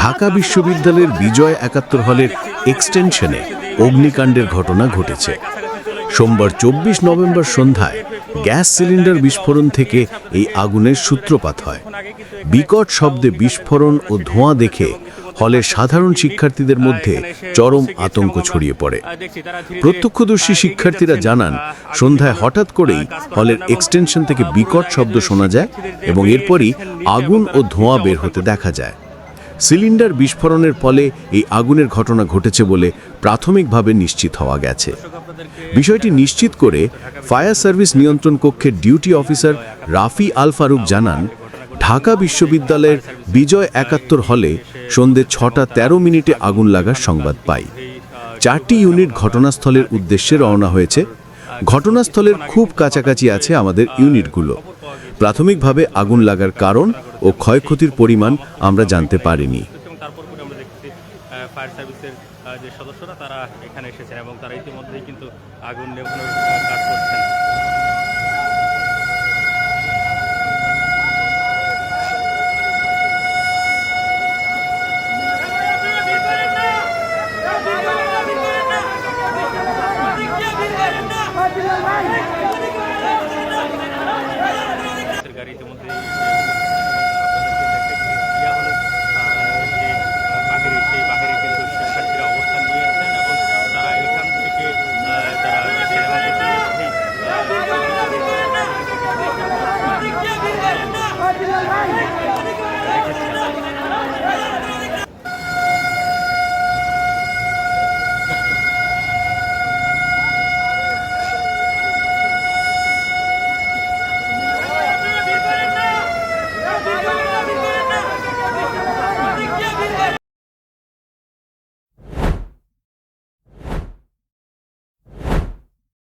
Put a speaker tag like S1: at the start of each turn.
S1: ঢাকা বিশ্ববিদ্যালয়ের বিজয় একাত্তর হলের এক্সটেনশনে অগ্নিকাণ্ডের ঘটনা ঘটেছে। সোমবার চব্বিশ নভেম্বর সন্ধ্যায় গ্যাস সিলিন্ডার বিস্ফোরণ থেকে এই আগুনের সূত্রপাত হয়। বিকট শব্দে বিস্ফোরণ ও ধোঁয়া দেখে হলের সাধারণ শিক্ষার্থীদের মধ্যে চরম আতঙ্ক ছড়িয়ে পড়ে। প্রত্যক্ষদর্শী শিক্ষার্থীরা জানান, সন্ধ্যায় হঠাৎ করেই হলের এক্সটেনশন থেকে বিকট শব্দ শোনা যায় এবং এরপরই আগুন ও ধোঁয়া বের হতে দেখা যায়। সিলিন্ডার বিস্ফোরণের ফলে এই আগুনের ঘটনা ঘটেছে বলে প্রাথমিকভাবে নিশ্চিত হওয়া গেছে। বিষয়টি নিশ্চিত করে ফায়ার সার্ভিস নিয়ন্ত্রণ কক্ষের ডিউটি অফিসার রাফি আল ফারুক জানান ঢাকা বিশ্ববিদ্যালয়ের বিজয় একাত্তর হলে সন্ধে ছটা তেরো মিনিটে আগুন লাগার সংবাদ পাই। চারটি ইউনিট ঘটনাস্থলের উদ্দেশ্যে রওনা হয়েছে। ঘটনাস্থলের খুব কাছাকাছি আছে আমাদের ইউনিটগুলো। প্রাথমিকভাবে আগুন লাগার কারণ ও ক্ষয়ক্ষতির পরিমাণ আমরা জানতে পারিনি।
S2: সদস্যরা, তারা এখানে এসেছেন এবং তারা ইতিমধ্যেই কিন্তু আগুন কাজ করছেন। আমাদের